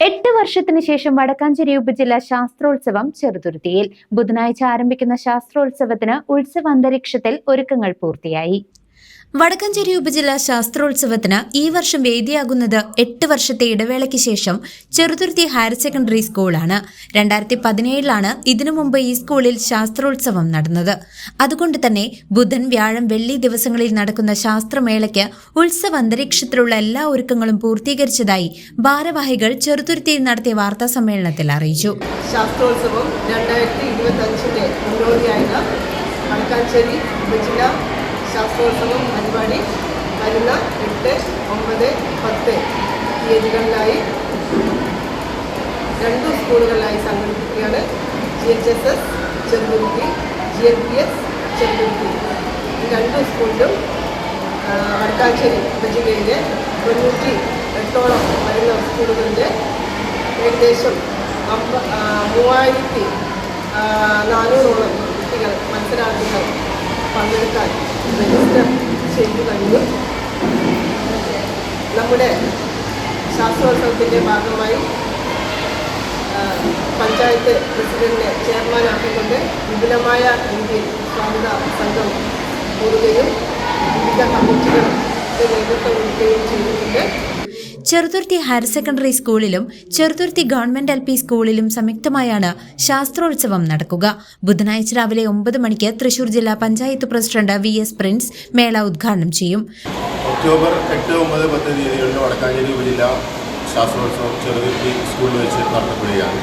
എട്ട് വർഷത്തിന് ശേഷം വടക്കാഞ്ചേരി ഉപജില്ല ശാസ്ത്രോത്സവം ചെറുതുരുത്തിയിൽ. ബുധനാഴ്ച ആരംഭിക്കുന്ന ശാസ്ത്രോത്സവത്തിന് ഉത്സവ അന്തരീക്ഷത്തിൽ ഒരുക്കങ്ങൾ പൂർത്തിയായി. വടക്കഞ്ചേരി ഉപജില്ലാ ശാസ്ത്രോത്സവത്തിന് ഈ വർഷം വേദിയാകുന്നത് എട്ട് വർഷത്തെ ഇടവേളയ്ക്ക് ശേഷം ചെറുതുരുത്തി ഹയർ സെക്കൻഡറി സ്കൂളാണ്. രണ്ടായിരത്തി പതിനേഴിലാണ് ഇതിനു മുമ്പ് ഈ സ്കൂളിൽ ശാസ്ത്രോത്സവം നടന്നത്. അതുകൊണ്ട് തന്നെ ബുധൻ വ്യാഴം വെള്ളി ദിവസങ്ങളിൽ നടക്കുന്ന ശാസ്ത്രമേളയ്ക്ക് ഉത്സവ അന്തരീക്ഷത്തിലുള്ള എല്ലാ ഒരുക്കങ്ങളും പൂർത്തീകരിച്ചതായി ഭാരവാഹികൾ ചെറുതുരുത്തിയിൽ നടത്തിയ വാർത്താ സമ്മേളനത്തിൽ അറിയിച്ചു. ശാസ്ത്രോത്സവം ശാസ്ത്രോത്സവം പരിപാടി വരുന്ന എട്ട് ഒമ്പത് പത്ത് തീയതികളിലായി രണ്ട് സ്കൂളുകളിലായി സംഘടിപ്പിക്കുകയാണ്. G H S S Cheruthuruthy G L P S Cheruthuruthy ഈ രണ്ട് സ്കൂളിലും വടക്കാഞ്ചേരി ഉപജില്ലയിലെ തൊണ്ണൂറ്റി എട്ടോളം വരുന്ന സ്കൂളുകളിലെ ഏകദേശം അമ്പ മൂവായിരത്തി നാനൂറോളം കുട്ടികൾ മത്സരാർത്ഥികൾ പങ്കെടുക്കാൻ നമ്മുടെ ശാസ്ത്രോത്സവത്തിന്റെ ഭാഗമായി പഞ്ചായത്ത് പ്രസിഡന്റിനെ ചെയർമാനാക്കിക്കൊണ്ട് വിപുലമായ രീതിയിൽ സ്വാഗത സംഘം കൂടുകയും വിവിധ കമ്മിറ്റികൾക്ക് നേതൃത്വം കൊടുക്കുകയും ചെയ്തിട്ടുണ്ട്. ചെറുതുരുത്തി ഹയർ സെക്കൻഡറി സ്കൂളിലും ചെറുതുർത്തി ഗവൺമെന്റ് എൽ പി സ്കൂളിലും സംയുക്തമായാണ് ശാസ്ത്രോത്സവം നടക്കുക. ബുധനാഴ്ച രാവിലെ ഒമ്പത് മണിക്ക് തൃശൂർ ജില്ലാ panchayat president V S Prince മേള ഉദ്ഘാടനം ചെയ്യും. ഒക്ടോബർ എട്ട് ഒമ്പത് പത്ത് തീയതികളിൽ വടക്കാഞ്ചേരി ഉപജില്ല ശാസ്ത്രോത്സവം ചെറുതുരുത്തി സ്കൂളിൽ വെച്ച് നടത്തപ്പെടുകയാണ്.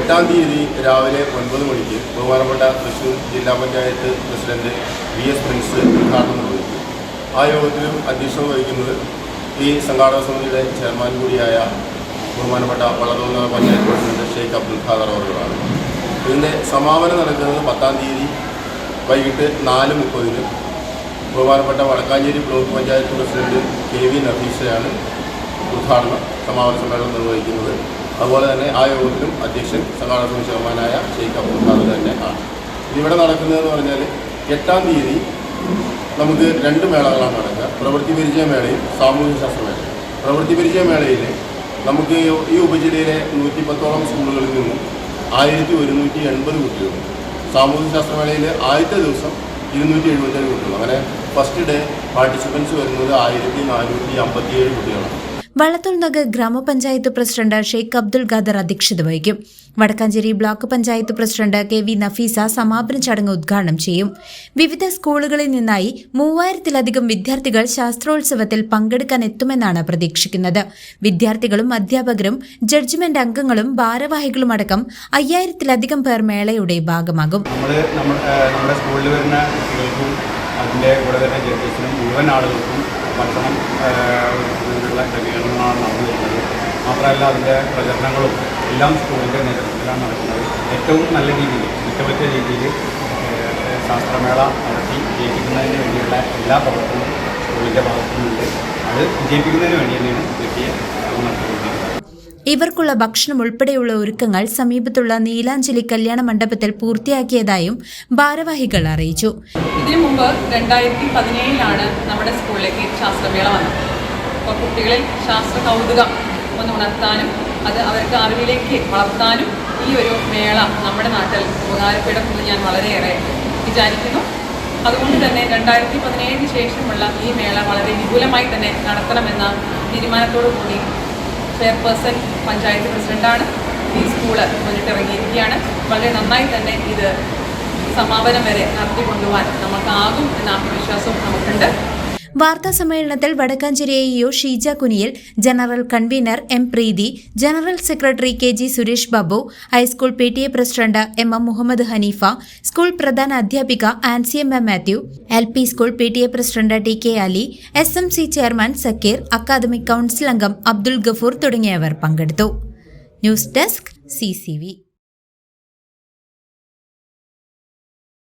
എട്ടാം തീയതി രാവിലെ ഒൻപത് മണിക്ക് ബഹുമാനപ്പെട്ട തൃശൂർ ജില്ലാ panchayat president V S Prince ഉദ്ഘാടനം നിർവഹിക്കും. ആ യോഗത്തിലും അധ്യക്ഷത വഹിക്കുന്നത് ഈ സംഘാടക സമിതിയുടെ ചെയർമാൻ കൂടിയായ ബഹുമാനപ്പെട്ട വളർന്നുന്ന പഞ്ചായത്ത് പ്രസിഡന്റ് ഷെയ്ഖ് അബ്ദുൽ ഖാദർ അവറുകളാണ് ഇതിന്റെ സമാപനം നടക്കുന്നത് പത്താം തീയതി വൈകിട്ട് നാല് മുപ്പതിന് ബഹുമാനപ്പെട്ട Vadakkanchery block panchayat president K V നഫീസയാണ് ഉദ്ഘാടനം സമാപന സമ്മേളനം നിർവഹിക്കുന്നത്. അതുപോലെ തന്നെ ആ യോഗത്തിലും അധ്യക്ഷൻ സംഘാടക സമിതി ചെയർമാനായ ഷെയ്ഖ് അബ്ദുൽ ഖാദർ തന്നെ ആണ്. ഇതിവിടെ നടക്കുന്നതെന്ന് പറഞ്ഞാൽ എട്ടാം തീയതി നമുക്ക് രണ്ട് മേളകളാണ് നടക്കുക. പ്രവൃത്തി പരിചയ മേളയും സാമൂഹ്യ ശാസ്ത്ര മേളയും. പ്രവൃത്തി പരിചയ മേളയിൽ നമുക്ക് ഈ ഉപജില്ലയിലെ നൂറ്റി പത്തോളം സ്കൂളുകളിൽ നിന്നും ആയിരത്തി ഒരുന്നൂറ്റി എൺപത് കുട്ടികളും സാമൂഹ്യ ശാസ്ത്രമേളയിൽ ആദ്യത്തെ ദിവസം ഇരുന്നൂറ്റി എഴുപത്തേഴ് കുട്ടികൾ. അങ്ങനെ ഫസ്റ്റ് ഡേ പാർട്ടിസിപ്പൻസ് വരുന്നത് ആയിരത്തി നാനൂറ്റി അമ്പത്തിയേഴ് കുട്ടികളാണ്. വള്ളത്തോൾ നഗർ ഗ്രാമപഞ്ചായത്ത് പ്രസിഡന്റ് ഷെയ്ഖ് അബ്ദുൽ ഖാദർ അധ്യക്ഷത വഹിക്കും. Vadakkanchery block panchayat president K V Nafeesa സമാപന ചടങ്ങ് ഉദ്ഘാടനം ചെയ്യും. വിവിധ സ്കൂളുകളിൽ നിന്നായി മൂവായിരത്തിലധികം വിദ്യാർത്ഥികൾ ശാസ്ത്രോത്സവത്തിൽ പങ്കെടുക്കാൻ എത്തുമെന്നാണ് പ്രതീക്ഷിക്കുന്നത്. വിദ്യാർത്ഥികളും അധ്യാപകരും ജഡ്ജ്മെന്റ് അംഗങ്ങളും ഭാരവാഹികളും അടക്കം അയ്യായിരത്തിലധികം പേർ മേളയുടെ ഭാഗമാകും. നമ്മുടെ സ്കൂളിൽ വരുന്ന അതിന്റെ കൂടെ തന്നെ ജഡ്ജസിനും മുഴുവൻ ആളുകൾക്കും ഭക്ഷണം ഉള്ള ക്രമീകരണങ്ങളാണ് നടന്നു വരുന്നത്. മാത്രമല്ല അതിന്റെ പ്രചരണങ്ങളും എല്ലാം സ്കൂളിന്റെ നേതൃത്വത്തിലാണ് നടക്കുന്നത്. ഏറ്റവും നല്ല രീതിയിൽ മികവറ്റ രീതിയിൽ ശാസ്ത്രമേള നടത്തി വിജയിപ്പിക്കുന്നതിന് വേണ്ടിയുള്ള എല്ലാ പ്രവർത്തനവും സ്കൂളിന്റെ ഭാഗത്തുനിന്നുണ്ട്. അത് വിജയിപ്പിക്കുന്നതിന് വേണ്ടി തന്നെയാണ് വലിയ നടത്തിക്കൊണ്ടിരിക്കുന്നത്. ഇവർക്കുള്ള ഭക്ഷണം ഉൾപ്പെടെയുള്ള ഒരുക്കങ്ങൾ സമീപത്തുള്ള നീലാഞ്ജലി കല്യാണ മണ്ഡപത്തിൽ പൂർത്തിയാക്കിയതായും ഭാരവാഹികൾ അറിയിച്ചു. ഇതിനു മുമ്പ് രണ്ടായിരത്തി പതിനേഴിലാണ് നമ്മുടെ സ്കൂളിലേക്ക് ശാസ്ത്രമേള വന്നത്. അപ്പോൾ കുട്ടികളിൽ ശാസ്ത്ര കൗതുകം ഒന്ന് ഉണർത്താനും അത് അവർക്ക് അറിവിലേക്ക് വളർത്താനും ഈ ഒരു മേള നമ്മുടെ നാട്ടിൽ ഉപകാരപ്പെടുമെന്ന് ഞാൻ വളരെയേറെ വിചാരിക്കുന്നു. അതുകൊണ്ട് തന്നെ രണ്ടായിരത്തി പതിനേഴിന് ശേഷമുള്ള ഈ മേള വളരെ വിപുലമായി തന്നെ നടത്തണമെന്ന തീരുമാനത്തോടു കൂടി ചെയർപേഴ്സൺ പഞ്ചായത്ത് പ്രസിഡന്റാണ് ഈ സ്കൂൾ മുന്നിട്ടിറങ്ങിയിരിക്കുകയാണ്. വളരെ നന്നായി തന്നെ ഇത് സമാപനം വരെ നടത്തിക്കൊണ്ടുപോകാൻ നമുക്കാകും എന്ന ആത്മവിശ്വാസവും നമുക്കുണ്ട്. വാർത്താ സമ്മേളനത്തിൽ Vadakkanchery AEO Sheeja Kuniyil general convener M Preethi general secretary K G Suresh Babu high school P T A president M M Muhammad Haneefa school പ്രധാന അധ്യാപിക Ancy M M Mathew L P school P T A president T K Ali S M C chairman Sakeer academic council അംഗം അബ്ദുൾ ഗഫൂർ തുടങ്ങിയവർ പങ്കെടുത്തു. News desk C C V.